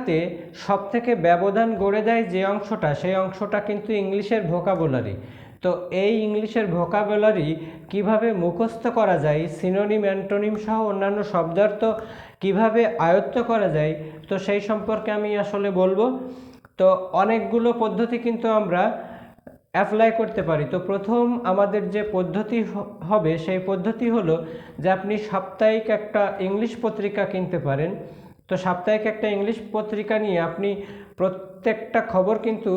শেখাতে সবথেকে ব্যবধান গড়ে দেয় যে অংশটা, সেই অংশটা কিন্তু ইংলিশের ভোকাবুলারি তো এই ইংলিশের ভোকাবুলারি কীভাবে মুখস্থ করা যায় সিনোনিম অ্যান্টোনিম সহ অন্যান্য শব্দার্থ কীভাবে আয়ত্ত করা যায়, তো সেই সম্পর্কে আমি আসলে বলব। তো অনেকগুলো পদ্ধতি কিন্তু আমরা অ্যাপ্লাই করতে পারি। তো প্রথম আমাদের যে পদ্ধতি হবে সেই পদ্ধতি হলো যে আপনি সাপ্তাহিক একটা ইংলিশ পত্রিকা কিনতে পারেন। তো সাপ্তাহিক একটা ইংলিশ পত্রিকা নিয়ে আপনি প্রত্যেকটা খবর কিন্তু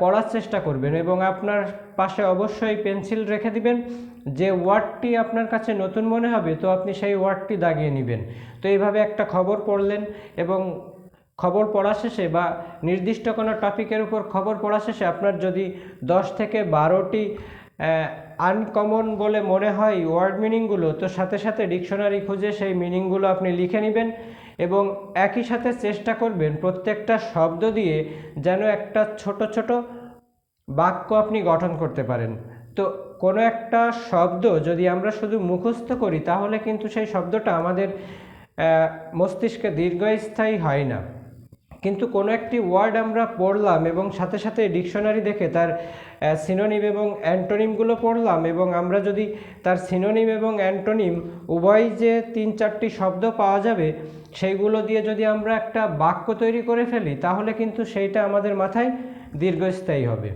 পড়ার চেষ্টা করবেন এবং আপনার পাশে অবশ্যই পেন্সিল রেখে দিবেন যে ওয়ার্ডটি আপনার কাছে নতুন মনে হবে, তো আপনি সেই ওয়ার্ডটি দাগিয়ে নেবেন। তো এইভাবে একটা খবর পড়লেন এবং খবর পড়া শেষে বা নির্দিষ্ট কোনো টপিকের উপর খবর পড়া শেষে আপনার যদি দশ থেকে বারোটি আনকমন বলে মনে হয় ওয়ার্ড মিনিংগুলো তো সাথে সাথে ডিকশনারি খুঁজে সেই মিনিংগুলো আপনি লিখে নেবেন। এবং একই সাথে চেষ্টা করবেন প্রত্যেকটা শব্দ দিয়ে যেন একটা ছোট ছোট বাক্য আপনি গঠন করতে পারেন। তো কোনো একটা শব্দ যদি আমরা শুধু মুখস্থ করি, তাহলে কিন্তু সেই শব্দটা আমাদের মস্তিষ্কে দীর্ঘস্থায়ী হয় না। কিন্তু কোনো একটি ওয়ার্ড আমরা পড়লাম এবং সাথে সাথে ডিকশনারি দেখে তার সিনোনিম এবং অ্যান্টোনিমগুলো পড়লাম এবং আমরা যদি তার সিনোনিম এবং অ্যান্টোনিম উভয় যে তিন চারটি শব্দ পাওয়া যাবে, সেইগুলো দিয়ে যদি আমরা একটা বাক্য তৈরি করে ফেলি, তাহলে কিন্তু সেইটা আমাদের মাথায় দীর্ঘস্থায়ী হবে।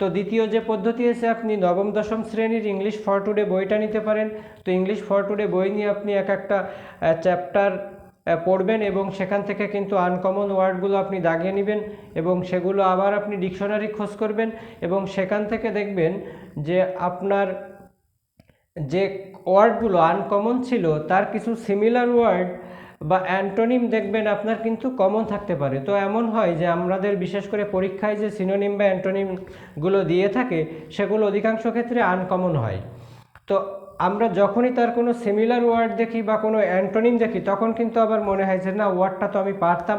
তো দ্বিতীয় যে পদ্ধতি আছে, আপনি নবম, দশম শ্রেণির ইংলিশ ফর টুডে বইটা নিতে পারেন। তো ইংলিশ ফর টুডে বই নিয়ে আপনি এক একটা চ্যাপ্টার পড়বেন এবং সেখান থেকে কিন্তু আনকমন ওয়ার্ডগুলো আপনি দাগিয়ে নেবেন এবং সেগুলো আবার আপনি ডিকশনারি খোঁজ করবেন এবং সেখান থেকে দেখবেন যে আপনার যে ওয়ার্ডগুলো আনকমন ছিল, তার কিছু সিমিলার ওয়ার্ড বা অ্যান্টোনিম দেখবেন আপনার কিন্তু কমন থাকতে পারে। তো এমন হয় যে আমাদের বিশেষ করে পরীক্ষায় যে সিনোনিম বা অ্যান্টোনিমগুলো দিয়ে থাকে, সেগুলো অধিকাংশ ক্ষেত্রে আনকমন হয়। তো আমরা যখনই তার কোনো সিমিলার ওয়ার্ড দেখি বা কোনো অ্যান্টোনিম দেখি, তখন কিন্তু আবার মনে হয় যে না ওয়ার্ডটা তো আমি পারতাম।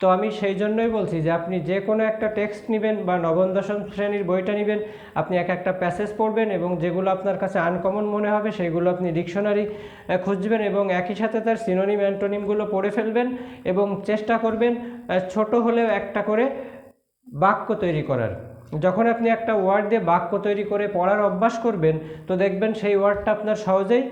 তো আমি সেই জন্যই বলছি যে আপনি যে কোনো একটা টেক্সট নেবেন বা নবম, দশম শ্রেণির বইটা নেবেন, আপনি এক একটা প্যাসেজ পড়বেন এবং যেগুলো আপনার কাছে আনকমন মনে হবে সেইগুলো আপনি ডিকশনারি খুঁজবেন এবং একই সাথে তার সিনোনিম অ্যান্টোনিমগুলো পড়ে ফেলবেন এবং চেষ্টা করবেন ছোট হলেও একটা করে বাক্য তৈরি করার। যখন আপনি একটা ওয়ার্ড দিয়ে বাক্য তৈরি করে পড়ার অভ্যাস করবেন, তো দেখবেন সেই ওয়ার্ডটা আপনার সহজেই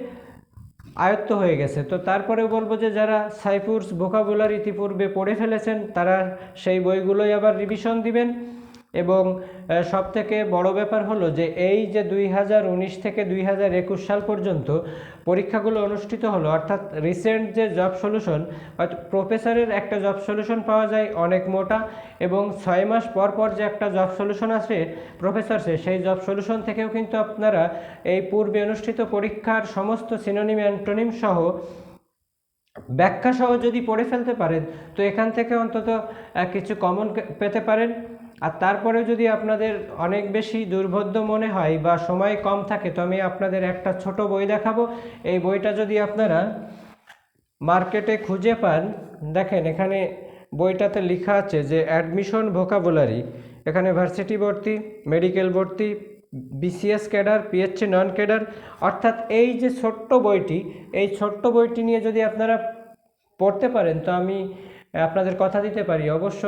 আয়ত্ত হয়ে গেছে। তো তারপরে বলব যে যারা সাইফুরস বোকাবুলার ইতিপূর্বে পড়ে ফেলেছেন, তারা সেই বইগুলোই আবার রিভিশন দিবেন। এবং সব থেকে বড় ব্যাপার হলো যে এই যে দুই হাজার উনিশ থেকে দুই হাজার একুশ সাল পর্যন্ত পরীক্ষাগুলো অনুষ্ঠিত হলো, অর্থাৎ রিসেন্ট যে জব সলিউশন প্রফেসরের একটা জব সলিউশন পাওয়া যায় অনেক মোটা এবং ছয় মাস পর পর যে একটা জব সলিউশন আসে প্রফেসরসে সেই জব সলিউশন থেকেও কিন্তু আপনারা এই পূর্বে অনুষ্ঠিত পরীক্ষার সমস্ত সিনোনিম অ্যান্টোনিম সহ ব্যাখ্যা সহ যদি পড়ে ফেলতে পারেন, তো এখান থেকে অন্তত কিছু কমন পেতে পারেন। আর তারপরে যদি আপনাদের অনেক বেশি দুর্বোধ্য মনে হয় বা সময় কম থাকে, তো আমি আপনাদের একটা ছোট বই দেখাবো। এই বইটা যদি আপনারা মার্কেটে খুঁজে পান, দেখেন এখানে বইটাতে লেখা আছে যে অ্যাডমিশন ভোকাবুলারি। এখানে ভার্সিটি ভর্তি, মেডিকেল ভর্তি, BCS cadre PHC non cadre. অর্থাৎ এই যে ছোট্ট বইটি, এই ছোট্ট বইটি নিয়ে যদি আপনারা পড়তে পারেন, তো আমি আপনাদের কথা দিতে পারি। অবশ্য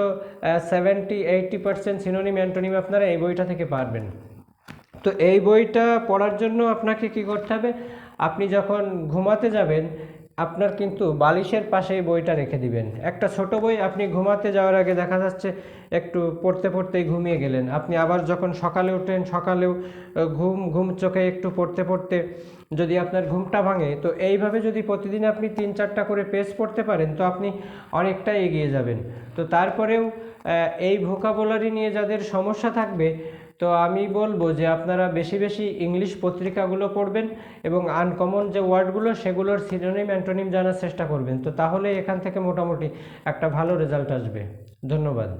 seventy eighty percent synonym antonym আপনারা এই বইটা থেকে পারবেন। তো এই বইটা পড়ার জন্য আপনাকে কি করতে হবে? আপনি যখন ঘুমাতে যাবেন আপনার কিন্তু বালিশের পাশে এই বইটা রেখে দিবেন। একটা ছোট বই আপনি ঘুমাতে যাওয়ার আগে দেখা যাচ্ছে একটু পড়তে পড়তেই ঘুমিয়ে গেলেন। আপনি আবার যখন সকালে ওঠেন সকালেও ঘুম ঘুম চোখে একটু পড়তে পড়তে যদি আপনার ঘুমটা ভাঙে, তো এইভাবে যদি প্রতিদিন আপনি তিন চারটা করে পেজ পড়তে পারেন, তো আপনি অনেকটাই এগিয়ে যাবেন। তো তারপরেও এই ভোকাবুলারি নিয়ে যাদের সমস্যা থাকবে তো আমি বলব যে আপনারা বেশি বেশি ইংলিশ পত্রিকাগুলো পড়বেন এবং আনকমন যে ওয়ার্ডগুলো সেগুলোর সিনোনিম অ্যান্টোনিম জানার চেষ্টা করবেন। তো তাহলে এখান থেকে মোটামুটি একটা ভালো রেজাল্ট আসবে। ধন্যবাদ।